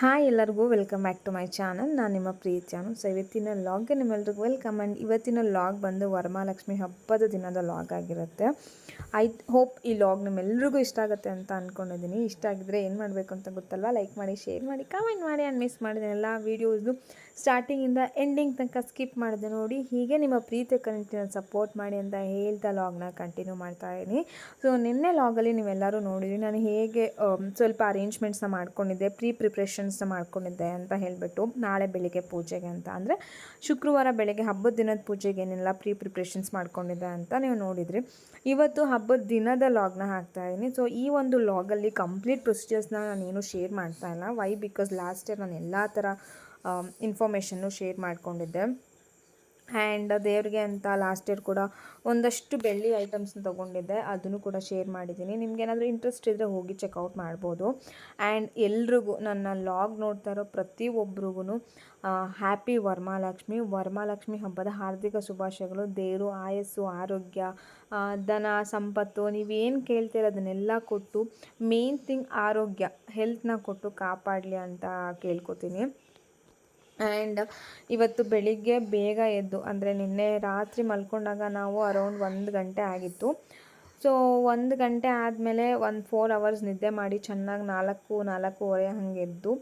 Hi ಎಲ್ಲರಿಗೂ welcome back to my channel. ನಾನು ನಿಮ್ಮ ಪ್ರೀತಿ ಪ್ರೀತಿಯಾನು ಸೊ ಇವತ್ತಿನ ಲಾಗ್ಗೆ ನಿಮ್ಮೆಲ್ರಿಗೂ ವೆಲ್ಕಮ್ ಆ್ಯಂಡ್ ಇವತ್ತಿನ ಲಾಗ್ ಬಂದು ವರಮಹಾಲಕ್ಷ್ಮಿ ಹಬ್ಬದ ದಿನದ ಲಾಗ್ ಆಗಿರುತ್ತೆ. ಐ ಹೋಪ್ ಈ ಲಾಗ್ ನಿಮ್ಮೆಲ್ರಿಗೂ ಇಷ್ಟ ಆಗುತ್ತೆ ಅಂತ ಅಂದ್ಕೊಂಡಿದ್ದೀನಿ ಇಷ್ಟ ಆಗಿದ್ರೆ ಏನು ಮಾಡಬೇಕು ಅಂತ ಗೊತ್ತಲ್ವ? ಲೈಕ್ ಮಾಡಿ ಶೇರ್ ಮಾಡಿ ಕಮೆಂಟ್ ಮಾಡಿ ಆ್ಯಂಡ್ ಮಿಸ್ ಮಾಡಿದೆ ಎಲ್ಲ ವೀಡಿಯೋಸ್ದು ಸ್ಟಾರ್ಟಿಂಗಿಂದ ಎಂಡಿಂಗ್ ತನಕ ಸ್ಕಿಪ್ ಮಾಡಿದೆ ನೋಡಿ. ಹೀಗೆ ನಿಮ್ಮ ಪ್ರೀತಿ ಕಂಟಿನ್ಯೂ ಸಪೋರ್ಟ್ ಮಾಡಿ ಅಂತ ಹೇಳ್ತಾ ಲಾಗ್ನ ಕಂಟಿನ್ಯೂ ಮಾಡ್ತಾ ಇದ್ದೀನಿ ಸೊ ನಿನ್ನೆ ಲಾಗಲ್ಲಿ ನೀವೆಲ್ಲರೂ ನೋಡಿದ್ರಿ. ನಾನು ಹೇಗೆ ಆಮ್, ಸ್ವಲ್ಪ ಅರೇಂಜ್ಮೆಂಟ್ಸ್ನ ಮಾಡ್ಕೊಂಡಿದ್ದೆ. ಪ್ರೀ ಪ್ರಿಪ್ರೇಷನ್ಸ್ನ ಮಾಡ್ಕೊಂಡಿದ್ದೆ ಅಂತ ಹೇಳಿಬಿಟ್ಟು ನಾಳೆ ಬೆಳಿಗ್ಗೆ ಪೂಜೆಗೆ ಅಂತ. ಅಂದರೆ ಶುಕ್ರವಾರ ಬೆಳಗ್ಗೆ ಹಬ್ಬದ ದಿನದ ಪೂಜೆಗೆ ಏನೆಲ್ಲ ಪ್ರೀ ಪ್ರಿಪ್ರೇಷನ್ಸ್ ಮಾಡ್ಕೊಂಡಿದ್ದೆ ಅಂತ ನೀವು ನೋಡಿದ್ರಿ. ಇವತ್ತು ಹಬ್ಬದ ದಿನದ ಲಾಗ್ನ ಹಾಕ್ತಾ ಇದ್ದೀನಿ ಸೊ ಈ ಒಂದು ಲಾಗಲ್ಲಿ ಕಂಪ್ಲೀಟ್ ಪ್ರೊಸೀಜರ್ಸ್ನ ನಾನು ಏನು ಶೇರ್ ಮಾಡ್ತಾ ಇಲ್ಲ. ವೈ ಬಿಕಾಸ್ ಲಾಸ್ಟ್ ಇಯರ್ ನಾನು ಎಲ್ಲ ಥರ ಇನ್ಫಾರ್ಮೇಷನ್ನು ಶೇರ್ ಮಾಡ್ಕೊಂಡಿದ್ದೆ. ಆ್ಯಂಡ್ ದೇವ್ರಿಗೆ ಅಂತ ಲಾಸ್ಟ್ ಇಯರ್ ಕೂಡ ಒಂದಷ್ಟು ಬೆಳ್ಳಿ ಐಟಮ್ಸ್ನ ತೊಗೊಂಡಿದ್ದೆ. ಅದನ್ನು ಕೂಡ ಶೇರ್ ಮಾಡಿದ್ದೀನಿ. ನಿಮ್ಗೆ ಏನಾದರೂ ಇಂಟ್ರೆಸ್ಟ್ ಇದ್ದರೆ ಹೋಗಿ ಚೆಕ್ಔಟ್ ಮಾಡ್ಬೋದು. ಆ್ಯಂಡ್ ಎಲ್ರಿಗೂ ನನ್ನ ಲಾಗ್ ನೋಡ್ತಾ ಇರೋ ಪ್ರತಿಯೊಬ್ಬರಿಗೂ ಹ್ಯಾಪಿ ವರಮಹಾಲಕ್ಷ್ಮಿ. ವರಮಹಾಲಕ್ಷ್ಮಿ ಹಬ್ಬದ ಹಾರ್ದಿಕ ಶುಭಾಶಯಗಳು. ದೇವರು ಆಯಸ್ಸು, ಆರೋಗ್ಯ ಧನ, ಸಂಪತ್ತು, ನೀವೇನು ಕೇಳ್ತೀರ ಅದನ್ನೆಲ್ಲ ಕೊಟ್ಟು ಮೇನ್ ಥಿಂಗ್ ಆರೋಗ್ಯ ಹೆಲ್ತ್ನ ಕೊಟ್ಟು ಕಾಪಾಡಲಿ ಅಂತ ಕೇಳ್ಕೊತೀನಿ. ಆ್ಯಂಡ್ ಇವತ್ತು ಬೆಳಿಗ್ಗೆ ಬೇಗ ಎದ್ದು, ಅಂದರೆ ನಿನ್ನೆ ರಾತ್ರಿ ಮಲ್ಕೊಂಡಾಗ ನಾವು ಅರೌಂಡ್ ಒಂದು ಗಂಟೆ ಆಗಿತ್ತು. ಸೊ ಒಂದು ಗಂಟೆ ಆದಮೇಲೆ ಒಂದು ಫೋರ್ ಅವರ್ಸ್ ನಿದ್ದೆ ಮಾಡಿ ಚೆನ್ನಾಗಿ ನಾಲ್ಕು, ನಾಲ್ಕೂವರೆ ಹಂಗೆ ಎದ್ದು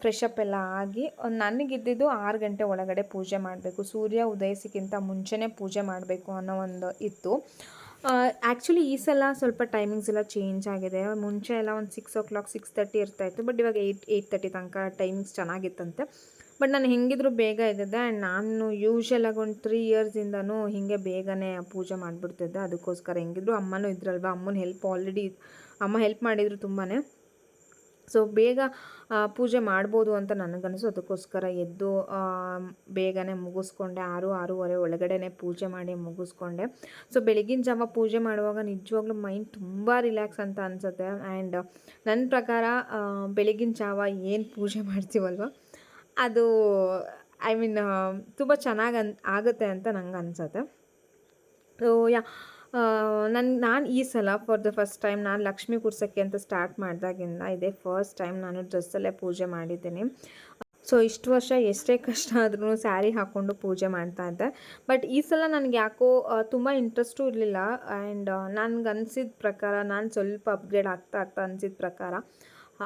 ಫ್ರೆಶ್ ಎಲ್ಲ ಆಗಿ ನನಗಿದ್ದಿದ್ದು ಆರು ಗಂಟೆ ಒಳಗಡೆ ಪೂಜೆ ಮಾಡಬೇಕು. ಸೂರ್ಯ ಉದಯಿಸಕ್ಕಿಂತ ಮುಂಚೆನೇ ಪೂಜೆ ಮಾಡಬೇಕು ಅನ್ನೋ ಒಂದು ಇತ್ತು. ಆ್ಯಕ್ಚುಲಿ ಈ ಸಲ ಸ್ವಲ್ಪ ಟೈಮಿಂಗ್ಸ್ ಎಲ್ಲ ಚೇಂಜ್ ಆಗಿದೆ. ಮುಂಚೆ ಎಲ್ಲ ಒಂದು six o'clock six thirty ಇರ್ತಾಯಿತ್ತು ಬಟ್ ಇವಾಗ ಏಯ್ಟ್ ಏಯ್ಟ್ ತರ್ಟಿ ತನಕ ಟೈಮಿಂಗ್ಸ್ ಚೆನ್ನಾಗಿತ್ತಂತೆ. ಬಟ್ ನಾನು ಹೆಂಗಿದ್ರು ಬೇಗ ಇದ್ದಿದ್ದೆ ಆ್ಯಂಡ್ ನಾನು ಯೂಶ್ವಲಾಗಿ ಒಂದು ತ್ರೀ ಇಯರ್ಸಿಂದನೂ ಹೀಗೆ ಬೇಗನೆ ಪೂಜೆ ಮಾಡಿಬಿಡ್ತಿದ್ದೆ. ಅದಕ್ಕೋಸ್ಕರ ಹೆಂಗಿದ್ರು ಅಮ್ಮನೂ ಇದ್ರಲ್ವ? ಅಮ್ಮನ ಹೆಲ್ಪ್ ಆಲ್ರೆಡಿ ಅಮ್ಮ ಹೆಲ್ಪ್ ಮಾಡಿದ್ರು ತುಂಬಾ ಸೊ ಬೇಗ ಪೂಜೆ ಮಾಡ್ಬೋದು ಅಂತ ನನಗನ್ನಿಸು. ಅದಕ್ಕೋಸ್ಕರ ಎದ್ದು ಬೇಗನೆ ಮುಗಿಸ್ಕೊಂಡೆ. ಆರು, ಆರೂವರೆ ಒಳಗಡೆನೆ ಪೂಜೆ ಮಾಡಿ ಮುಗಿಸ್ಕೊಂಡೆ. ಸೊ ಬೆಳಗಿನ ಜಾವ ಪೂಜೆ ಮಾಡುವಾಗ ನಿಜವಾಗ್ಲೂ ಮೈಂಡ್ ತುಂಬ ರಿಲ್ಯಾಕ್ಸ್ ಅಂತ ಅನಿಸುತ್ತೆ. ಆ್ಯಂಡ್ ನನ್ನ ಪ್ರಕಾರ ಬೆಳಗಿನ ಜಾವ ಏನು ಪೂಜೆ ಮಾಡ್ತೀವಲ್ವ? ಅದು, ಐ ಮೀನ್ ತುಂಬ ಚೆನ್ನಾಗಿ ಅನ್, ಆಗುತ್ತೆ ಅಂತ ನಂಗೆ ಅನಿಸುತ್ತೆ ಸೊ ಯಾ ನನ್ನ ನಾನು ಈ ಸಲ ಫಾರ್ ದ ಫಸ್ಟ್ ಟೈಮ್ ನಾನು ಲಕ್ಷ್ಮಿ ಕೂರ್ಸೋಕ್ಕೆ ಅಂತ ಸ್ಟಾರ್ಟ್ ಮಾಡಿದಾಗಿಂದ ಇದೇ ಫಸ್ಟ್ ಟೈಮ್ ನಾನು ಡ್ರೆಸ್ಸಲ್ಲೇ ಪೂಜೆ ಮಾಡಿದ್ದೀನಿ. ಸೊ ಇಷ್ಟು ವರ್ಷ ಎಷ್ಟೇ ಕಷ್ಟ ಆದ್ರೂ ಸ್ಯಾರಿ ಹಾಕ್ಕೊಂಡು ಪೂಜೆ ಮಾಡ್ತಾ ಇದ್ದೆ. ಬಟ್ ಈ ಸಲ ನನಗೆ ಯಾಕೋ ತುಂಬ ಇಂಟ್ರೆಸ್ಟು ಇರಲಿಲ್ಲ. ಆ್ಯಂಡ್ ನನಗೆ ಅನಿಸಿದ ಪ್ರಕಾರ ನಾನು ಸ್ವಲ್ಪ ಅಪ್ಗ್ರೇಡ್ ಆಗ್ತಾ ಆಗ್ತಾ ಅನಿಸಿದ ಪ್ರಕಾರ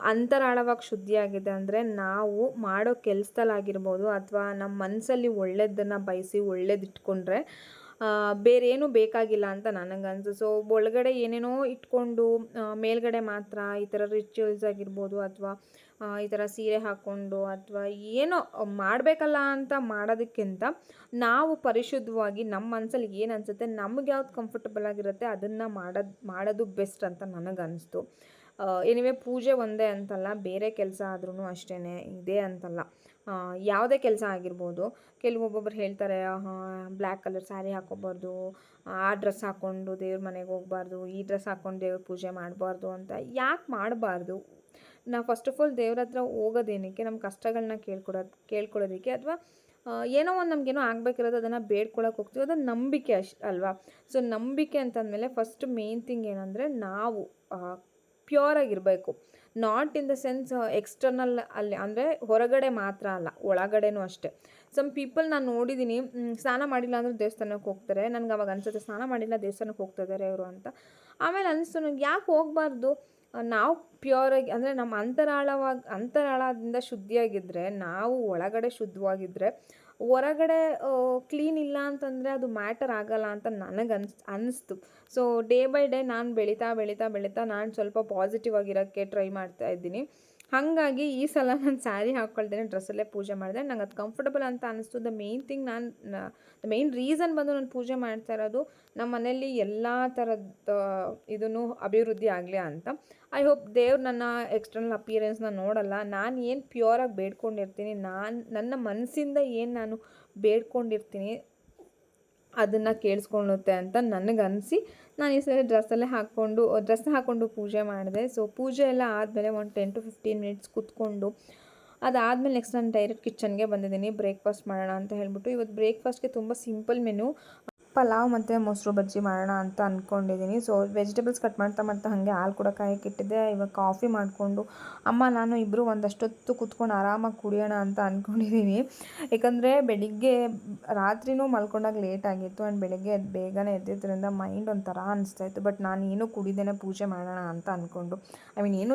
ಅಂತರಾಳವಾಗಿ ಶುದ್ಧಿಯಾಗಿದೆ ಅಂದರೆ ನಾವು ಮಾಡೋ ಕೆಲಸದಲ್ಲಾಗಿರ್ಬೋದು ಅಥವಾ ನಮ್ಮ ಮನಸ್ಸಲ್ಲಿ ಒಳ್ಳೇದನ್ನು ಬಯಸಿ ಒಳ್ಳೇದು ಇಟ್ಕೊಂಡ್ರೆ ಆ, ಬೇರೇನೂ ಬೇಕಾಗಿಲ್ಲ ಅಂತ ನನಗೆ ನನಗನ್ಸು ಸೊ ಒಳಗಡೆ ಏನೇನೋ ಇಟ್ಕೊಂಡು ಮೇಲ್ಗಡೆ ಮಾತ್ರ ಈ ಥರ ರಿಚುವಲ್ಸ್ ಆಗಿರ್ಬೋದು ಅಥವಾ ಈ ಥರ ಸೀರೆ ಹಾಕ್ಕೊಂಡು ಅಥವಾ ಏನೋ ಮಾಡಬೇಕಲ್ಲ ಅಂತ ಮಾಡೋದಕ್ಕಿಂತ ನಾವು ಪರಿಶುದ್ಧವಾಗಿ ನಮ್ಮ ಮನಸ್ಸಲ್ಲಿ ಏನು ಅನಿಸುತ್ತೆ, ನಮ್ಗೆ ಯಾವ್ದು ಕಂಫರ್ಟಬಲ್ ಆಗಿರುತ್ತೆ ಅದನ್ನು ಮಾಡೋದು ಮಾಡೋದು ಬೆಸ್ಟ್ ಅಂತ ನನಗನ್ನಿಸ್ತು ಎನಿವೆ ಪೂಜೆ ಒಂದೇ ಅಂತಲ್ಲ, ಬೇರೆ ಕೆಲಸ ಆದ್ರೂ ಅಷ್ಟೇ ಇದೆ ಅಂತಲ್ಲ. ಯಾವುದೇ ಕೆಲಸ ಆಗಿರ್ಬೋದು. ಕೆಲವೊಬ್ಬೊಬ್ಬರು ಹೇಳ್ತಾರೆ ಬ್ಲ್ಯಾಕ್ ಕಲರ್ ಸ್ಯಾರಿ ಹಾಕೋಬಾರ್ದು, ಆ ಡ್ರೆಸ್ ಹಾಕ್ಕೊಂಡು ದೇವ್ರ ಮನೆಗೆ ಹೋಗ್ಬಾರ್ದು, ಈ ಡ್ರೆಸ್ ಹಾಕ್ಕೊಂಡು ದೇವ್ರ ಪೂಜೆ ಮಾಡಬಾರ್ದು ಅಂತ. ಯಾಕೆ ಮಾಡಬಾರ್ದು? ನಾವು ಫಸ್ಟ್ ಆಫ್ ಆಲ್ ದೇವ್ರ ಹತ್ರ ಹೋಗೋದೇನಕ್ಕೆ ನಮ್ಮ ಕಷ್ಟಗಳನ್ನ ಕೇಳ್ಕೊಡೋದು ಕೇಳ್ಕೊಳ್ಳೋದಕ್ಕೆ ಅಥವಾ ಏನೋ ಒಂದು ನಮಗೇನೋ ಆಗಬೇಕಿರೋದು ಅದನ್ನು ಬೇಡ್ಕೊಳಕ್ಕೆ ಹೋಗ್ತೀವಿ, ಅದು ನಂಬಿಕೆ ಅಷ್ಟು ಅಲ್ವಾ? ಸೊ ನಂಬಿಕೆ ಅಂತಂದಮೇಲೆ ಫಸ್ಟ್ ಮೇನ್ ಥಿಂಗ್ ಏನಂದರೆ ನಾವು ಪ್ಯೂರ್ ಆಗಿರಬೇಕು not in the sense external ಅಲ್ಲಿ, ಅಂದರೆ ಹೊರಗಡೆ ಮಾತ್ರ ಅಲ್ಲ, ಒಳಗಡೆನೂ ಅಷ್ಟೇ. ಸಮ್ ಪೀಪಲ್ ನಾನು ನೋಡಿದ್ದೀನಿ ಸ್ನಾನ ಮಾಡಿಲ್ಲ ಅಂದರೆ ದೇವಸ್ಥಾನಕ್ಕೆ ಹೋಗ್ತಾರೆ. ನನಗೆ ಅವಾಗ ಅನಿಸುತ್ತೆ, ಸ್ನಾನ ಮಾಡಿಲ್ಲ ದೇವಸ್ಥಾನಕ್ಕೆ ಹೋಗ್ತಾ ಇದ್ದಾರೆ ಇವರು ಅಂತ. ಆಮೇಲೆ ಅನಿಸ್ತು ನನಗೆ ಯಾಕೆ ಹೋಗಬಾರ್ದು? ನಾವು ಪ್ಯೂರಾಗಿ ಅಂದರೆ ನಮ್ಮ ಅಂತರಾಳವಾಗಿ ಅಂತರಾಳದಿಂದ ಶುದ್ಧಿಯಾಗಿದ್ದರೆ ನಾವು ಒಳಗಡೆ ಶುದ್ಧವಾಗಿದ್ದರೆ ಹೊರಗಡೆ ಕ್ಲೀನ್ ಇಲ್ಲ ಅಂತಂದರೆ ಅದು ಮ್ಯಾಟರ್ ಆಗಲ್ಲ ಅಂತ ನನಗೆ ಅನ್ಸ್ ಅನ್ನಿಸ್ತು ಸೊ, ಡೇ ಬೈ ಡೇ ನಾನು ಬೆಳೀತಾ ಬೆಳೀತಾ ಬೆಳೀತಾ ನಾನು ಸ್ವಲ್ಪ ಪಾಸಿಟಿವ್ ಆಗಿರೋಕ್ಕೆ ಟ್ರೈ ಮಾಡ್ತಾ ಇದ್ದೀನಿ. ಹಾಗಾಗಿ ಈ ಸಲ ನಾನು ಸ್ಯಾರಿ ಹಾಕ್ಕೊಳ್ತೇನೆ ಡ್ರೆಸ್ಸಲ್ಲೇ ಪೂಜೆ ಮಾಡಿದೆ. ನಂಗೆ ಅದು ಕಂಫರ್ಟಬಲ್ ಅಂತ ಅನ್ನಿಸ್ತು ದ ಮೇನ್ ಥಿಂಗ್ ನಾನು ದ ಮೇನ್ ರೀಸನ್ ಬಂದು ನಾನು ಪೂಜೆ ಮಾಡ್ತಾ ಇರೋದು ನಮ್ಮ ಮನೆಯಲ್ಲಿ ಎಲ್ಲ ಥರದ ಇದನ್ನು ಅಭಿವೃದ್ಧಿ ಆಗಲಿ ಅಂತ. ಐ ಹೋಪ್ ದೇವ್ರು ನನ್ನ ಎಕ್ಸ್ಟರ್ನಲ್ ಅಪಿಯರೆನ್ಸ್ನ ನೋಡಲ್ಲ. ನಾನು ಏನು ಪ್ಯೂರಾಗಿ ಬೇಡ್ಕೊಂಡಿರ್ತೀನಿ, ನಾನು, ನನ್ನ ಮನಸ್ಸಿಂದ ಏನು ನಾನು ಬೇಡ್ಕೊಂಡಿರ್ತೀನಿ ಅದನ್ನು ಕೇಳಿಸ್ಕೊಳ್ಳುತ್ತೆ ಅಂತ ನನಗನ್ನಿಸಿ ನಾನು ಈ ಸಲ ಡ್ರೆಸ್ಸಲ್ಲೇ ಹಾಕ್ಕೊಂಡು ಡ್ರೆಸ್ ಹಾಕ್ಕೊಂಡು ಪೂಜೆ ಮಾಡಿದೆ. ಸೊ ಪೂಜೆ ಎಲ್ಲ ಆದಮೇಲೆ ಒಂದು ಟೆನ್ ಟು ಫಿಫ್ಟೀನ್ ಮಿನಿಟ್ಸ್ ಕೂತ್ಕೊಂಡು, ಅದಾದಮೇಲೆ ನೆಕ್ಸ್ಟ್ ನಾನು ಡೈರೆಕ್ಟ್ ಕಿಚನ್ಗೆ ಬಂದಿದ್ದೀನಿ. ಬ್ರೇಕ್ಫಾಸ್ಟ್ ಮಾಡೋಣ ಅಂತ ಹೇಳ್ಬಿಟ್ಟು. ಇವತ್ತು ಬ್ರೇಕ್ಫಾಸ್ಟ್ಗೆ ತುಂಬ ಸಿಂಪಲ್ ಮೆನು ಪಲಾವ್ ಮತ್ತು ಮೊಸರು ಬಜ್ಜಿ ಮಾಡೋಣ ಅಂತ ಅಂದ್ಕೊಂಡಿದ್ದೀನಿ ಸೊ ವೆಜಿಟೇಬಲ್ಸ್ ಕಟ್ ಮಾಡ್ತಾ ಮಾಡ್ತಾ ಹಾಗೆ ಹಾಲು ಕೂಡ ಕಾಯಕ್ಕೆ ಇಟ್ಟಿದ್ದೆ. ಇವಾಗ ಕಾಫಿ ಮಾಡಿಕೊಂಡು ಅಮ್ಮ, ನಾನು ಇಬ್ಬರು ಒಂದಷ್ಟೊತ್ತು ಕೂತ್ಕೊಂಡು ಆರಾಮಾಗಿ ಕುಡಿಯೋಣ ಅಂತ ಅಂದ್ಕೊಂಡಿದ್ದೀನಿ ಯಾಕಂದರೆ ಬೆಳಿಗ್ಗೆ ರಾತ್ರಿನೂ ಮಲ್ಕೊಂಡಾಗ ಲೇಟ್ ಆಗಿತ್ತು ಆ್ಯಂಡ್ ಬೆಳಿಗ್ಗೆ ಅದು ಬೇಗನೆ ಎದ್ದಿದ್ದರಿಂದ ಮೈಂಡ್ ಒಂಥರ ಇತ್ತು. ಬಟ್ ನಾನು ಏನೂ ಕುಡಿದೇನೆ ಪೂಜೆ ಮಾಡೋಣ ಅಂತ ಅಂದ್ಕೊಂಡು ಐ ಮೀನ್ ಏನು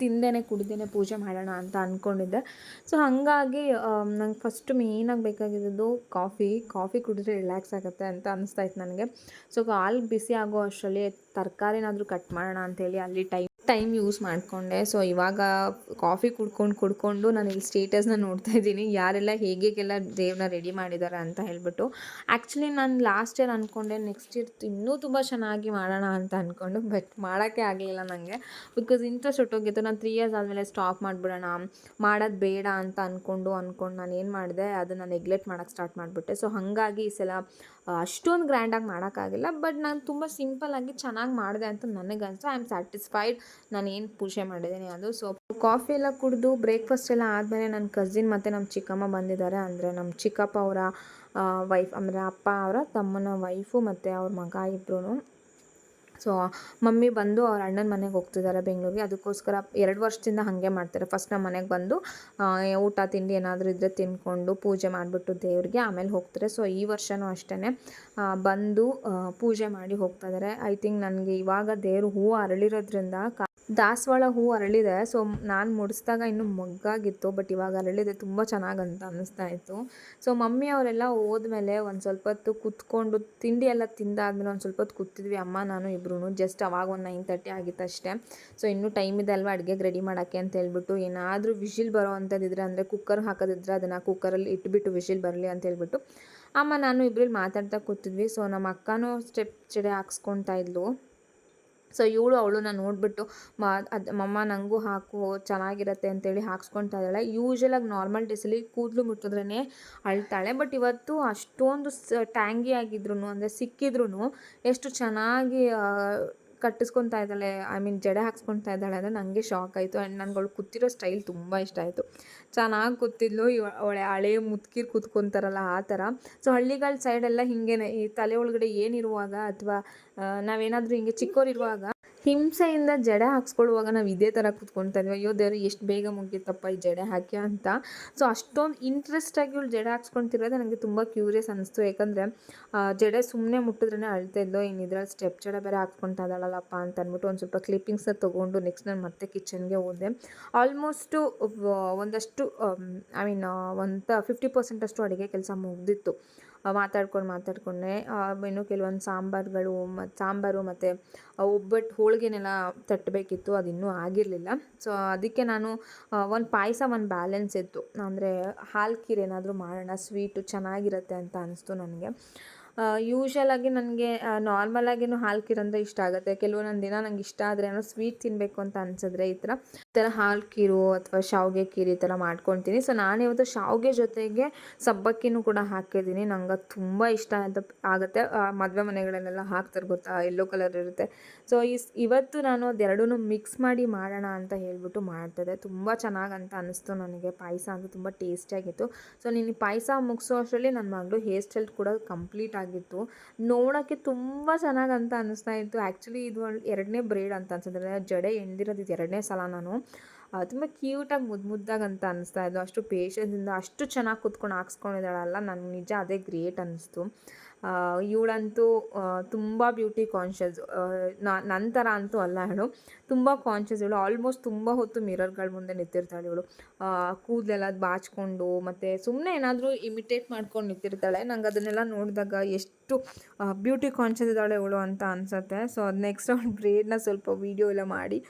ತಿಂದೇನೆ ಕುಡಿದೇನೆ ಪೂಜೆ ಮಾಡೋಣ ಅಂತ ಅಂದ್ಕೊಂಡಿದ್ದೆ ಸೊ ಹಾಗಾಗಿ ನಂಗೆ ಫಸ್ಟ್ ಮೇಯ್ನಾಗಿ ಬೇಕಾಗಿದ್ದು ಕಾಫಿ ಕಾಫಿ ಕುಡಿದ್ರೆ ರಿಲ್ಯಾಕ್ಸ್ ಆಗುತ್ತೆ ಅಂತ ಅನಿಸ್ತಾ ಇತ್ತು ನನಗೆ. ಸೊ ಹಾಲು ಬಿಸಿ ಆಗೋ ಅಷ್ಟರಲ್ಲಿ ತರಕಾರಿನಾದರೂ ಕಟ್ ಮಾಡೋಣ ಅಂಥೇಳಿ ಅಲ್ಲಿ ಟೈಮ್ ಟೈಮ್ ಯೂಸ್ ಮಾಡಿಕೊಂಡೆ. ಸೊ ಇವಾಗ ಕಾಫಿ ಕುಡ್ಕೊಂಡು ಕುಡ್ಕೊಂಡು ನಾನು ಇಲ್ಲಿ ಸ್ಟೇಟಸ್ನ ನೋಡ್ತಾ ಇದ್ದೀನಿ. ಯಾರೆಲ್ಲ ಹೇಗೆಲ್ಲ ದೇವ್ರನ್ನ ರೆಡಿ ಮಾಡಿದ್ದಾರೆ ಅಂತ ಹೇಳ್ಬಿಟ್ಟು. ಆ್ಯಕ್ಚುಲಿ ನಾನು ಲಾಸ್ಟ್ ಇಯರ್ ಅಂದ್ಕೊಂಡೆ ನೆಕ್ಸ್ಟ್ ಇಯರ್ ಇನ್ನೂ ತುಂಬ ಚೆನ್ನಾಗಿ ಮಾಡೋಣ ಅಂತ ಅಂದ್ಕೊಂಡು ಬಟ್ ಮಾಡೋಕ್ಕೆ ಆಗಲಿಲ್ಲ ನನಗೆ ಬಿಕಾಸ್ ಇಂಟ್ರೆಸ್ಟ್ ಹೊಟ್ಟೋಗಿತ್ತು ನಾನು ತ್ರೀ ಇಯರ್ಸ್ ಆದಮೇಲೆ ಸ್ಟಾಪ್ ಮಾಡಿಬಿಡೋಣ, ಮಾಡೋದು ಬೇಡ ಅಂತ ಅಂದ್ಕೊಂಡು ಅಂದ್ಕೊಂಡು ನಾನು ಏನು ಮಾಡಿದೆ, ಅದನ್ನು ನೆಗ್ಲೆಕ್ಟ್ ಮಾಡೋಕ್ಕೆ ಸ್ಟಾರ್ಟ್ ಮಾಡಿಬಿಟ್ಟೆ. ಸೊ ಹಾಗಾಗಿ ಈ ಸಲ ಅಷ್ಟೊಂದು ಗ್ರ್ಯಾಂಡಾಗಿ ಮಾಡೋಕ್ಕಾಗಿಲ್ಲ. ಬಟ್ ನಾನು ತುಂಬ ಸಿಂಪಲ್ಲಾಗಿ ಚೆನ್ನಾಗಿ ಮಾಡಿದೆ ಅಂತ ನನಗೆ ಅನಿಸ್ತು ಐ ಆಮ್ ಸ್ಯಾಟಿಸ್ಫೈಡ್. ನಾನು ಏನು ಪೂಜೆ ಮಾಡಿದ್ದೀನಿ ಅದು. ಸೊ, ಕಾಫಿ ಎಲ್ಲ ಕುಡಿದು ಬ್ರೇಕ್ಫಾಸ್ಟ್ ಎಲ್ಲ ಆದಮೇಲೆ ನನ್ನ ಕಸಿನ್ ಮತ್ತು ನಮ್ಮ ಚಿಕ್ಕಮ್ಮ ಬಂದಿದ್ದಾರೆ. ಅಂದರೆ ನಮ್ಮ ಚಿಕ್ಕಪ್ಪ ಅವರ ವೈಫ್ ಅಂದರೆ ಅಪ್ಪ ಅವರ, ತಮ್ಮನ ವೈಫು ಮತ್ತು ಅವ್ರ ಮಗ ಇಬ್ಬರೂ ಸೊ, ಮಮ್ಮಿ ಬಂದು ಅವ್ರ ಅಣ್ಣನ ಮನೆಗೆ ಹೋಗ್ತಿದ್ದಾರೆ ಬೆಂಗಳೂರಿಗೆ. ಅದಕ್ಕೋಸ್ಕರ ಎರಡು ವರ್ಷದಿಂದ ಹಾಗೆ ಮಾಡ್ತಾರೆ. ಫಸ್ಟ್ ನಮ್ಮ ಮನೆಗೆ ಬಂದು ಊಟ, ತಿಂಡಿ ಏನಾದರೂ ಇದ್ದರೆ ತಿಂದ್ಕೊಂಡು ಪೂಜೆ ಮಾಡಿಬಿಟ್ಟು ದೇವ್ರಿಗೆ ಆಮೇಲೆ ಹೋಗ್ತಾರೆ. ಸೊ ಈ ವರ್ಷವೂ ಅಷ್ಟೇ ಬಂದು ಪೂಜೆ ಮಾಡಿ ಹೋಗ್ತಾ ಇದ್ದಾರೆ ಐ ಥಿಂಕ್ ನನಗೆ ಇವಾಗ ದೇವರು ಹೂವು ಅರಳಿರೋದ್ರಿಂದ ದಾಸವಾಳ ಹೂ ಅರಳಿದೆ. ಸೊ ನಾನು ಮುಡಿಸ್ದಾಗ ಇನ್ನೂ ಮಗ್ಗಾಗಿತ್ತು ಬಟ್ ಇವಾಗ ಅರಳಿದೆ. ತುಂಬ ಅಂತ ಅನ್ನಿಸ್ತಾ ಇತ್ತು. ಸೊ ಮಮ್ಮಿ ಅವರೆಲ್ಲ ಹೋದ್ಮೇಲೆ ಒಂದು ಸ್ವಲ್ಪ ಹೊತ್ತು ಕುತ್ಕೊಂಡು ತಿಂಡಿ ಎಲ್ಲ ತಿಂದಾದ್ಮೇಲೆ ಒಂದು ಸ್ವಲ್ಪ ಹೊತ್ತು ಕೂತಿದ್ವಿ. ಅಮ್ಮ, ನಾನು ಇಬ್ರು ಜಸ್ಟ್ ಅವಾಗ ಒಂದು ನೈನ್ ತರ್ಟಿ ಆಗಿತ್ತು ಅಷ್ಟೇ. ಸೊ ಇನ್ನೂ ಟೈಮ್ ಇದೆ ಅಲ್ವಾ ಅಡುಗೆಗೆ ರೆಡಿ ಮಾಡೋಕ್ಕೆ ಅಂತ ಹೇಳ್ಬಿಟ್ಟು, ಏನಾದರೂ ವಿಶಿಲ್ ಬರೋ ಅಂಥದ್ದಿದ್ರೆ ಅಂದರೆ ಕುಕ್ಕರ್ ಹಾಕೋದಿದ್ರೆ ಅದನ್ನು ಕುಕ್ಕರಲ್ಲಿ ಇಟ್ಬಿಟ್ಟು ವಿಶಿಲ್ ಬರಲಿ ಅಂತ ಹೇಳ್ಬಿಟ್ಟು, ಅಮ್ಮ, ನಾನು ಇಬ್ಬರಲ್ಲಿ ಮಾತಾಡ್ತಾ ಕೂತಿದ್ವಿ. ಸೊ ನಮ್ಮ ಅಕ್ಕನೂ ಸ್ಟೆಪ್ ಚಡೆ ಹಾಕ್ಸ್ಕೊತಾ ಇದ್ಲು. ಸೊ ಇವಳು ಅವಳನ್ನ ನೋಡಿಬಿಟ್ಟು, ಮಾ, ಅದು, ಮಮ್ಮ ನನಗೂ ಹಾಕು, ಚೆನ್ನಾಗಿರತ್ತೆ ಅಂತೇಳಿ ಹಾಕ್ಸ್ಕೊತಾ ಇದ್ದಾಳೆ. ಯೂಶ್ವಲಾಗಿ ನಾರ್ಮಲ್ ಡೇಸಲ್ಲಿ ಕೂದಲು ಮುಟ್ಟಿದ್ರೇ ಅಳ್ತಾಳೆ. ಬಟ್ ಇವತ್ತು ಅಷ್ಟೊಂದು ಸ, ಟ್ಯಾಂಗಿ ಆಗಿದ್ರು ಅಂದರೆ ಸಿಕ್ಕಿದ್ರು ಎಷ್ಟು ಚೆನ್ನಾಗಿ ಕಟ್ಟಿಸ್ಕೊತಾ ಇದ್ದಾಳೆ ಐ ಮೀನ್ ಜಡೆ ಹಾಕ್ಸ್ಕೊತಾ ಇದ್ದಾಳೆ ಅಂದರೆ ನನಗೆ ಶಾಕ್ ಆಯಿತು. ಆ್ಯಂಡ್ ನನಗೆ ಅವಳು ಕೂತಿರೋ ಸ್ಟೈಲ್ ತುಂಬ ಇಷ್ಟ ಆಯಿತು. ಚೆನ್ನಾಗಿ ಕೂತಿದ್ಲು ಅವಳೆ ಹಳೆ ಮುತ್ಕಿರ್ ಕೂತ್ಕೊತಾರಲ್ಲ ಆ ಥರ ಸೊ ಹಳ್ಳಿಗಳ ಸೈಡೆಲ್ಲ ಹಿಂಗೆ ಈ ತಲೆ ಒಳಗಡೆ ಏನಿರುವಾಗ ಅಥವಾ ನಾವೇನಾದರೂ ಹಿಂಗೆ ಚಿಕ್ಕವರಿರುವಾಗ ಹಿಂಸೆಯಿಂದ ಜಡೆ ಹಾಕ್ಸ್ಕೊಳ್ಳುವಾಗ ನಾವು ಇದೇ ಥರ ಕೂತ್ಕೊಳ್ತಾ ಇದ್ವಿ. ಅಯ್ಯೋ ದೇವರು, ಎಷ್ಟು ಬೇಗ ಮುಗಿಯುತ್ತಪ್ಪ ಈ ಜಡೆ ಹಾಕಿ ಅಂತ. ಸೊ ಅಷ್ಟೊಂದು ಇಂಟ್ರೆಸ್ಟಾಗಿ ಇವಳು ಜಡೆ ಹಾಕ್ಸ್ಕೊಳ್ತಿರೋದೇ ನನಗೆ ತುಂಬ ಕ್ಯೂರಿಯಸ್ ಅನಿಸ್ತು. ಯಾಕಂದರೆ ಜಡೆ ಸುಮ್ಮನೆ ಮುಟ್ಟಿದ್ರೇ ಅಳ್ತಾ ಇದ್ದೋ ಏನಿದ್ರೆ ಇದ್ರಲ್ಲಿ ಸ್ಟೆಪ್ ಜಡೆ ಬೇರೆ ಹಾಕ್ಸ್ಕೊತಾ ಇದ್ದಾಳಲ್ಲಪ್ಪ ಅಂತ ಅಂದ್ಬಿಟ್ಟು ಒಂದು ಸ್ವಲ್ಪ ಕ್ಲಿಪ್ಪಿಂಗ್ಸ್ನ ತೊಗೊಂಡು ನೆಕ್ಸ್ಟ್ ನಾನು ಮತ್ತೆ ಕಿಚನ್ಗೆ ಹೋದೆ. ಆಲ್ಮೋಸ್ಟು ಒಂದಷ್ಟು ಐ ಮೀನ್ ಒಂದು ಫಿಫ್ಟಿ ಪರ್ಸೆಂಟಷ್ಟು ಅಡುಗೆ ಕೆಲಸ ಮುಗ್ದಿತ್ತು. ಮಾತಾಡ್ಕೊಂಡು ಮಾತಾಡ್ಕೊಂಡೆ. ಇನ್ನು ಕೆಲವೊಂದು ಸಾಂಬಾರುಗಳು ಮತ್ತು ಸಾಂಬಾರು ಮತ್ತು ಒಬ್ಬಟ್ಟು ಹೋಳಿಗೆನೆಲ್ಲ ತಟ್ಟಬೇಕಿತ್ತು ಅದು ಇನ್ನೂ ಆಗಿರಲಿಲ್ಲ. ಸೊ ಅದಕ್ಕೆ ನಾನು ಒಂದು ಪಾಯಸ, ಒಂದು ಬ್ಯಾಲೆನ್ಸ್ ಇತ್ತು. ಅಂದರೆ ಹಾಲು ಖೀರ್ ಏನಾದರೂ ಮಾಡೋಣ ಸ್ವೀಟು ಚೆನ್ನಾಗಿರುತ್ತೆ ಅಂತ ಅನಿಸ್ತು ನನಗೆ. ಯೂಶ್ವಲಾಗಿ ನನಗೆ ನಾರ್ಮಲಾಗಿನೂ ಹಾಲು ಖೀರ್ ಅಂದರೆ ಇಷ್ಟ ಆಗುತ್ತೆ. ಕೆಲವೊಂದೊಂದು ದಿನ ನಂಗೆ ಇಷ್ಟ ಆದರೆ ಏನೋ ಸ್ವೀಟ್ ತಿನ್ನಬೇಕು ಅಂತ ಅನಿಸಿದ್ರೆ ಈ ಥರ ಈ ಥರ ಹಾಲು ಖೀರು ಅಥವಾ ಶಾವಿಗೆ ಖೀರು ಈ ಥರ ಮಾಡ್ಕೊತೀನಿ. ಸೊ ನಾನು ಇವತ್ತು ಶಾವಿಗೆ ಜೊತೆಗೆ ಸಬ್ಬಕ್ಕಿನೂ ಕೂಡ ಹಾಕಿದ್ದೀನಿ. ನಂಗೆ ತುಂಬ ಇಷ್ಟ ಅಂತ ಆಗುತ್ತೆ. ಮದುವೆ ಮನೆಗಳಲ್ಲೆಲ್ಲ ಹಾಕ್ತಾರೆ ಗೊತ್ತಾ? ಎಲ್ಲೋ ಕಲರ್ ಇರುತ್ತೆ. ಸೊ ಇಸ್, ಇವತ್ತು ನಾನು ಅದೆರಡೂ ಮಿಕ್ಸ್ ಮಾಡಿ ಮಾಡೋಣ ಅಂತ ಹೇಳ್ಬಿಟ್ಟು ಮಾಡ್ತದೆ ತುಂಬ ಚೆನ್ನಾಗಿ ಅಂತ ಅನಿಸ್ತು ನನಗೆ. ಪಾಯಸ ಅಂತ ತುಂಬ ಟೇಸ್ಟಿಯಾಗಿತ್ತು ಸೊ ನೀನು ಪಾಯಸ ಮುಗಿಸೋ ಅಷ್ಟರಲ್ಲಿ ನನ್ನ ಮಗಳು ಹೇರ್ ಸ್ಟೈಲ್ ಕೂಡ ಕಂಪ್ಲೀಟ್ ಆಗಿತ್ತು. ನೋಡೋಕ್ಕೆ ತುಂಬ ಚೆನ್ನಾಗಿ ಅಂತ ಅನಿಸ್ತಾ ಇತ್ತು. ಆ್ಯಕ್ಚುಲಿ ಇದು ಎರಡನೇ ಬ್ರೇಡ್ ಅಂತ ಅನ್ಸುತ್ತೆ. ಜಡೆ ಎಣ್ದಿರೋದು ಎರಡನೇ ಸಲ ನಾನು. ತುಂಬ ಕ್ಯೂಟಾಗಿ ಮುದ್ದು ಮುದ್ದಾಗಿ ಅಂತ ಅನಿಸ್ತಾ ಇದ್ದು ಅಷ್ಟು ಪೇಷನ್ಸಿಂದ ಅಷ್ಟು ಚೆನ್ನಾಗಿ ಕೂತ್ಕೊಂಡು ಹಾಕ್ಸ್ಕೊಂಡಿದ್ದಾಳಲ್ಲ. ನನಗೆ ನಿಜ ಅದೇ ಗ್ರೇಟ್ ಅನ್ನಿಸ್ತು ಇವಳಂತೂ ತುಂಬ ಬ್ಯೂಟಿ ಕಾನ್ಷಿಯಸ್ ನನ್ನ ಥರ ಅಂತೂ ಅಲ್ಲ ಇವಳು ತುಂಬ ಕಾನ್ಷಿಯಸ್ ಇವಳು. ಆಲ್ಮೋಸ್ಟ್ ತುಂಬ ಹೊತ್ತು ಮಿರರ್ಗಳ ಮುಂದೆ ನಿಂತಿರ್ತಾಳೆ ಇವಳು. ಕೂದಲೆಲ್ಲ ಬಾಚ್ಕೊಂಡು, ಮತ್ತು ಸುಮ್ಮನೆ ಏನಾದರೂ ಇಮಿಟೇಟ್ ಮಾಡ್ಕೊಂಡು ನಿಂತಿರ್ತಾಳೆ. ನಂಗೆ ಅದನ್ನೆಲ್ಲ ನೋಡಿದಾಗ ಎಷ್ಟು ಬ್ಯೂಟಿ ಕಾನ್ಷಿಯಸ್ ಇದ್ದಾಳೆ ಇವಳು ಅಂತ ಅನಿಸುತ್ತೆ. ಸೊ ಅದು ನೆಕ್ಸ್ಟ್ ಅವ್ಳು ಬ್ರೇಡ್ನ ಸ್ವಲ್ಪ ವೀಡಿಯೋ ಎಲ್ಲ ಮಾಡಿ.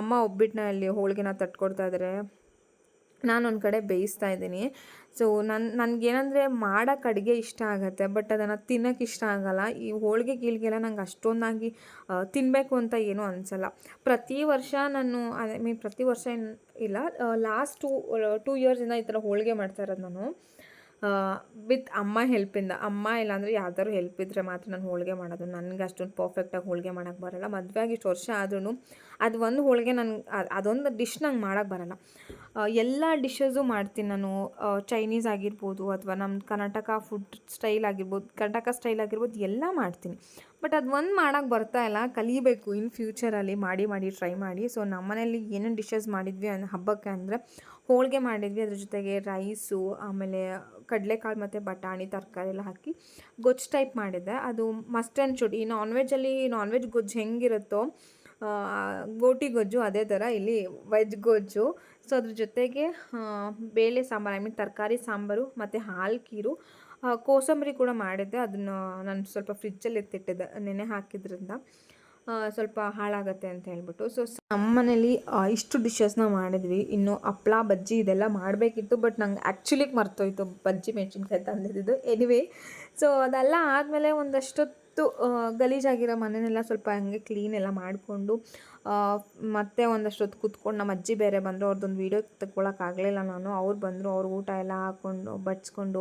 ಅಮ್ಮ ಒಬ್ಬಿಟ್ಟನ್ನ ಅಲ್ಲಿ ಹೋಳಿಗೆನ ತಟ್ಕೊಡ್ತಾ ಇದ್ದಾರೆ ನಾನು ಒಂದು ಕಡೆ ಬೇಯಿಸ್ತಾ ಇದ್ದೀನಿ. ಸೊ ನನ್ನ ನನಗೇನಂದರೆ ಮಾಡೋಕ್ಕೆ ಅಡುಗೆ ಇಷ್ಟ ಆಗುತ್ತೆ ಬಟ್ ಅದನ್ನು ತಿನ್ನೋಕೆ ಇಷ್ಟ ಆಗಲ್ಲ. ಈ ಹೋಳಿಗೆ ಗೀಳಿಗೆಲ್ಲ ನಂಗೆ ಅಷ್ಟೊಂದಾಗಿ ತಿನ್ನಬೇಕು ಅಂತ ಏನೂ ಅನಿಸಲ್ಲ. ಪ್ರತಿ ವರ್ಷ ನಾನು ಐ ಮೀನ್ ಪ್ರತಿ ವರ್ಷ ಇಲ್ಲ ಲಾಸ್ಟ್ ಟೂ ಟೂ ಇಯರ್ಸಿಂದ ಈ ಥರ ಹೋಳಿಗೆ ಮಾಡ್ತಾ ಇರೋದು ನಾನು. ವಿತ್ ಅಮ್ಮ ಹೆಲ್ಪಿಂದ ಅಮ್ಮ ಇಲ್ಲಾಂದರೆ ಯಾವ್ದಾದ್ರು ಹೆಲ್ಪ್ ಇದ್ದರೆ ಮಾತ್ರ ನಾನು ಹೋಳಿಗೆ ಮಾಡೋದು. ನನಗೆ ಅಷ್ಟೊಂದು ಪರ್ಫೆಕ್ಟಾಗಿ ಹೋಳಿಗೆ ಮಾಡೋಕ್ಕೆ ಬರೋಲ್ಲ. ಮದುವೆ ಆಗಿ ಇಷ್ಟು ವರ್ಷ ಆದ್ರೂ ಅದು ಒಂದು ಹೋಳಿಗೆ ನನಗೆ ಅದೊಂದು ಡಿಶ್ ನಂಗೆ ಮಾಡೋಕ್ಕೆ ಬರೋಲ್ಲ. ಎಲ್ಲ ಡಿಶಸು ಮಾಡ್ತೀನಿ ನಾನು. ಚೈನೀಸ್ ಆಗಿರ್ಬೋದು ಅಥವಾ ನಮ್ಮ ಕರ್ನಾಟಕ ಫುಡ್ ಸ್ಟೈಲ್ ಆಗಿರ್ಬೋದು, ಕರ್ನಾಟಕ ಸ್ಟೈಲ್ ಆಗಿರ್ಬೋದು ಎಲ್ಲ ಮಾಡ್ತೀನಿ. ಬಟ್ ಅದು ಒಂದು ಮಾಡೋಕ್ಕೆ ಬರ್ತಾ ಇಲ್ಲ. ಕಲಿಬೇಕು. ಇನ್ ಫ್ಯೂಚರಲ್ಲಿ ಮಾಡಿ ಮಾಡಿ ಟ್ರೈ ಮಾಡಿ. ಸೊ ನಮ್ಮನೇಲಿ ಏನೇನು ಡಿಶಸ್ ಮಾಡಿದ್ವಿ ಅನ್ನೋ ಹಬ್ಬಕ್ಕೆ ಅಂದರೆ ಹೋಳಿಗೆ ಮಾಡಿದ್ವಿ. ಅದ್ರ ಜೊತೆಗೆ ರೈಸು ಆಮೇಲೆ ಕಡಲೆಕಾಳು ಮತ್ತು ಬಟಾಣಿ, ತರಕಾರಿ ಎಲ್ಲ ಹಾಕಿ ಗೊಜ್ಜು ಟೈಪ್ ಮಾಡಿದ್ದೆ. ಅದು ಮಸ್ಟ್ ಆ್ಯಂಡ್ ಶುಡ್ ಈ ನಾನ್ ವೆಜ್ಜಲ್ಲಿ ನಾನ್ ವೆಜ್ ಗೊಜ್ಜು ಹೆಂಗಿರುತ್ತೋ ಗೋಟಿ ಗೊಜ್ಜು ಅದೇ ಥರ ಇಲ್ಲಿ ವೆಜ್ ಗೊಜ್ಜು. ಸೊ ಅದ್ರ ಜೊತೆಗೆ ಬೇಳೆ ಸಾಂಬಾರು ಐ ಮೀನ್ ತರಕಾರಿ ಸಾಂಬಾರು ಮತ್ತು ಹಾಲು ಕೀರು. ಕೋಸಂಬರಿ ಕೂಡ ಮಾಡಿದ್ದೆ. ಅದನ್ನು ನಾನು ಸ್ವಲ್ಪ ಫ್ರಿಜ್ಜಲ್ಲಿ ಎತ್ತಿಟ್ಟಿದ್ದೆ ನೆನೆ ಹಾಕಿದ್ರಿಂದ. ಸ್ವಲ್ಪ ಹಾಳಾಗತ್ತೆ ಅಂತ ಹೇಳ್ಬಿಟ್ಟು. ಸೊ ನಮ್ಮ ಮನೇಲಿ ಇಷ್ಟು ಡಿಶಸ್ನ ಮಾಡಿದ್ವಿ. ಇನ್ನು ಹಪ್ಳ, ಬಜ್ಜಿ ಇದೆಲ್ಲ ಮಾಡಬೇಕಿತ್ತು ಬಟ್ ನಂಗೆ ಆ್ಯಕ್ಚುಲಿ ಮರ್ತೋಯ್ತು. ಬಜ್ಜಿ ಮೆಣಸಿನ್ಕಾಯಿ ತಂದಿದ್ದು. ಎನಿವೇ ಸೊ ಅದೆಲ್ಲ ಆದಮೇಲೆ ಒಂದಷ್ಟೊತ್ತು ಗಲೀಜಾಗಿರೋ ಮನೆಯೆಲ್ಲ ಸ್ವಲ್ಪ ಹಂಗೆ ಕ್ಲೀನ್ ಎಲ್ಲ ಮಾಡಿಕೊಂಡು ಮತ್ತೆ ಒಂದಷ್ಟೊತ್ತು ಕೂತ್ಕೊಂಡು, ನಮ್ಮ ಅಜ್ಜಿ ಬೇರೆ ಬಂದರು ಅವ್ರದ್ದೊಂದು ವೀಡಿಯೋ ತಗೊಳಕ್ಕಾಗಲಿಲ್ಲ ನಾನು. ಅವ್ರು ಬಂದರು, ಅವ್ರು ಊಟ ಎಲ್ಲ ಹಾಕ್ಕೊಂಡು ಬಡಿಸ್ಕೊಂಡು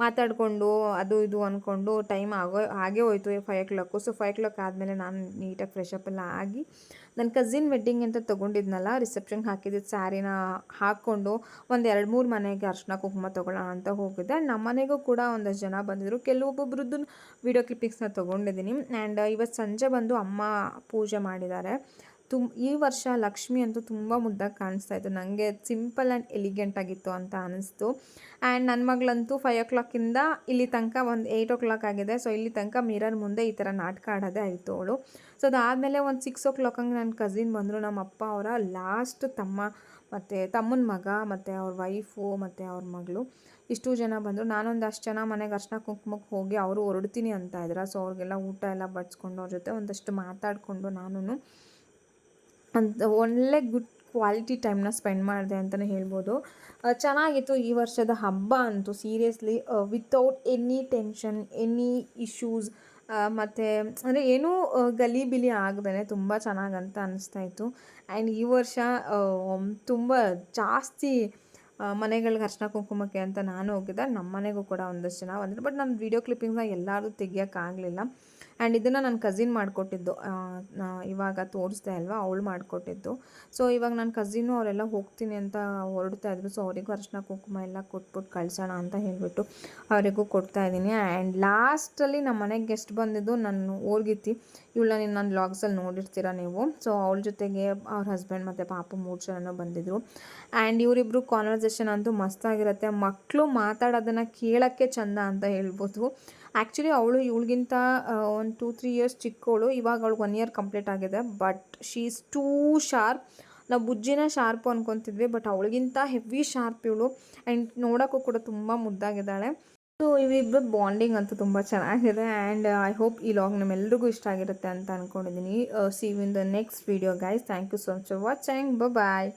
ಮಾತಾಡಿಕೊಂಡು, ಅದು ಇದು ಅಂದ್ಕೊಂಡು ಟೈಮ್ ಆಗೋ ಹಾಗೆ ಹೋಯ್ತು five o'clock so five o'clock ಆದಮೇಲೆ ನಾನು ನೀಟಾಗಿ ಫ್ರೆಶ್ ಅಪ್ ಎಲ್ಲ ಆಗಿ ನನ್ನ ಕಸಿನ್ ವೆಡ್ಡಿಂಗ್ ಅಂತ ತೊಗೊಂಡಿದ್ನಲ್ಲ ರಿಸೆಪ್ಷನ್ಗೆ ಹಾಕಿದ್ದ ಸ್ಯಾರಿನ ಹಾಕ್ಕೊಂಡು ಒಂದು ಎರಡು ಮೂರು ಮನೆಗೆ ಅರ್ಶಿನ ಕುಂಕುಮ ತೊಗೊಳ್ಳೋಣ ಅಂತ ಹೋಗಿದ್ದೆ. ಆ್ಯಂಡ್ ನಮ್ಮ ಮನೆಗೂ ಕೂಡ ಒಂದಷ್ಟು ಜನ ಬಂದಿದ್ದರು ಕೆಲವೊಬ್ಬೊಬ್ರದ್ದು ವೀಡಿಯೋ ಕ್ಲಿಪ್ಪಿಂಗ್ಸ್ನ ತೊಗೊಂಡಿದ್ದೀನಿ. ಆ್ಯಂಡ್ ಇವತ್ತು ಸಂಜೆ ಬಂದು ಅಮ್ಮ ಪೂಜೆ ಮಾಡಿದ್ದಾರೆ. ತುಮ್, ಈ ವರ್ಷ ಲಕ್ಷ್ಮಿ ಅಂತೂ ತುಂಬ ಮುದ್ದಾಗಿ ಕಾಣಿಸ್ತಾ ಇತ್ತು. ನನಗೆ ಸಿಂಪಲ್ ಆ್ಯಂಡ್ ಎಲಿಗೆಂಟ್ ಆಗಿತ್ತು ಅಂತ ಅನ್ನಿಸ್ತು ಆ್ಯಂಡ್ ನನ್ನ ಮಗಳಂತೂ ಫೈವ್ ಓ ಕ್ಲಾಕಿಂದ ಇಲ್ಲಿ ತನಕ ಒಂದು ಏಯ್ಟ್ ಓ ಕ್ಲಾಕ್ ಆಗಿದೆ. ಸೊ ಇಲ್ಲಿ ತನಕ ಮಿರರ್ ಮುಂದೆ ಈ ಥರ ನಾಟಕ ಆಡೋದೇ ಆಯಿತು ಅವಳು. ಸೊ ಅದಾದಮೇಲೆ ಒಂದು ಸಿಕ್ಸ್ ಓ ಕ್ಲಾಕ್ ಹಂಗೆ ನನ್ನ ಕಸಿನ್ ಬಂದರು. ನಮ್ಮ ಅಪ್ಪ ಅವರ ಲಾಸ್ಟ್ ತಮ್ಮ ಮತ್ತು ತಮ್ಮನ ಮಗ, ಮತ್ತು ಅವ್ರ ವೈಫು ಮತ್ತು ಅವ್ರ ಮಗಳು. ಇಷ್ಟು ಜನ ಬಂದರು. ನಾನೊಂದು ಅಷ್ಟು ಜನ ಮನೆಗೆ ಅರ್ಶನ ಕುಂಕುಮಕ್ಕೆ ಹೋಗಿ ಅವರು ಹೊರಡ್ತೀನಿ ಅಂತ ಇದ್ರೆ. ಸೊ ಅವ್ರಿಗೆಲ್ಲ ಊಟ ಎಲ್ಲ ಬಡಿಸ್ಕೊಂಡು ಅವ್ರ ಜೊತೆ ಒಂದಷ್ಟು ಮಾತಾಡಿಕೊಂಡು ನಾನು ಅಂತ ಒಳ್ಳೆ ಗುಡ್ ಕ್ವಾಲಿಟಿ ಟೈಮ್ನ ಸ್ಪೆಂಡ್ ಮಾಡಿದೆ ಅಂತಲೇ ಹೇಳ್ಬೋದು. ಚೆನ್ನಾಗಿತ್ತು ಈ ವರ್ಷದ ಹಬ್ಬ ಅಂತೂ, seriously. Without any tension any issues ಮತ್ತು, ಅಂದರೆ ಏನೂ ಗಲಿಬಿಲಿ ಆಗದೇ ತುಂಬ ಚೆನ್ನಾಗಂತ ಅನ್ನಿಸ್ತಾ ಇತ್ತು. ಆ್ಯಂಡ್ ಈ ವರ್ಷ ತುಂಬ ಜಾಸ್ತಿ ಮನೆಗಳಿಗೆ ಅರ್ಶನ ಕುಂಕುಮಕ್ಕೆ ಅಂತ ನಾನು ಹೋಗಿದ್ದೆ. ನಮ್ಮ ಮನೆಗೂ ಕೂಡ ಒಂದಷ್ಟು ಜನ ಬಂದರು. ಬಟ್ ನಮ್ಮ ವೀಡಿಯೋ ಕ್ಲಿಪ್ಪಿಂಗ್ಸ್ನ ಎಲ್ಲರೂ ತೆಗಿಯೋಕ್ಕಾಗಲಿಲ್ಲ. ಆ್ಯಂಡ್ ಇದನ್ನು ನನ್ನ ಕಸಿನ್ ಮಾಡಿಕೊಟ್ಟಿದ್ದು. ಇವಾಗ ತೋರಿಸ್ದೆ ಅಲ್ವಾ? ಅವಳು ಮಾಡಿಕೊಟ್ಟಿದ್ದು. ಸೊ ಇವಾಗ ನನ್ನ ಕಸಿನು ಅವರೆಲ್ಲ ಹೋಗ್ತೀನಿ ಅಂತ ಹೊರಡ್ತಾ ಇದ್ರು. ಸೊ ಅವರಿಗೂ ಅರಿಶಿನ, ಕುಂಕುಮ ಎಲ್ಲ ಕೊಟ್ಬಿಟ್ಟು ಕಳಿಸೋಣ ಅಂತ ಹೇಳಿಬಿಟ್ಟು ಅವರಿಗೂ ಕೊಡ್ತಾ ಇದ್ದೀನಿ. ಆ್ಯಂಡ್ ಲಾಸ್ಟಲ್ಲಿ ನಮ್ಮ ಮನೆಗೆ ಗೆಸ್ಟ್ ಬಂದಿದ್ದು ನನ್ನ ಓರ್ಗಿತ್ತಿ ಇವಳ ನೀನು ನನ್ನ ಲಾಗ್ಸಲ್ಲಿ ನೋಡಿರ್ತೀರ ನೀವು? ಸೊ ಅವಳ ಜೊತೆಗೆ ಅವ್ರ ಹಸ್ಬೆಂಡ್ ಮತ್ತು ಪಾಪ ಮೂರು ಜನ ಬಂದಿದ್ದರು ಆ್ಯಂಡ್ ಇವರಿಬ್ಬರು ಕಾನ್ವರ್ಸೇಷನ್ ಅಂತೂ ಮಸ್ತಾಗಿರುತ್ತೆ ಮಕ್ಕಳು ಮಾತಾಡೋದನ್ನು ಕೇಳೋಕ್ಕೆ ಚಂದ ಅಂತ ಹೇಳ್ಬೋದು. ಆ್ಯಕ್ಚುಲಿ ಅವಳು ಇವಳಿಗಿಂತ ಒಂದು ಟೂ ತ್ರೀ ಇಯರ್ಸ್ ಚಿಕ್ಕವಳು ಇವಾಗ ಅವಳಿಗೆ ಒನ್ ಇಯರ್ ಕಂಪ್ಲೀಟ್ ಆಗಿದೆ. But she is too sharp ನಾವು ಬುಜ್ಜಿನ ಶಾರ್ಪು ಅನ್ಕೊತಿದ್ವಿ ಬಟ್ ಅವಳಿಗಿಂತ ಹೆವಿ ಶಾರ್ಪ್ ಇವಳು. ಆ್ಯಂಡ್ ನೋಡೋಕ್ಕೂ ಕೂಡ ತುಂಬ ಮುದ್ದಾಗಿದ್ದಾಳೆ. ಸೊ ಇವಿಬ್ಬರು ಬಾಂಡಿಂಗ್ ಅಂತೂ ತುಂಬ ಚೆನ್ನಾಗಿದೆ. ಆ್ಯಂಡ್ ಐ ಹೋಪ್ ಈ ಲಾಗ್ ಎಲ್ಲರಿಗೂ ಇಷ್ಟ ಆಗಿರುತ್ತೆ ಅಂತ ಅಂದ್ಕೊಂಡಿದ್ದೀನಿ see in the next video guys thank you so much for watching bye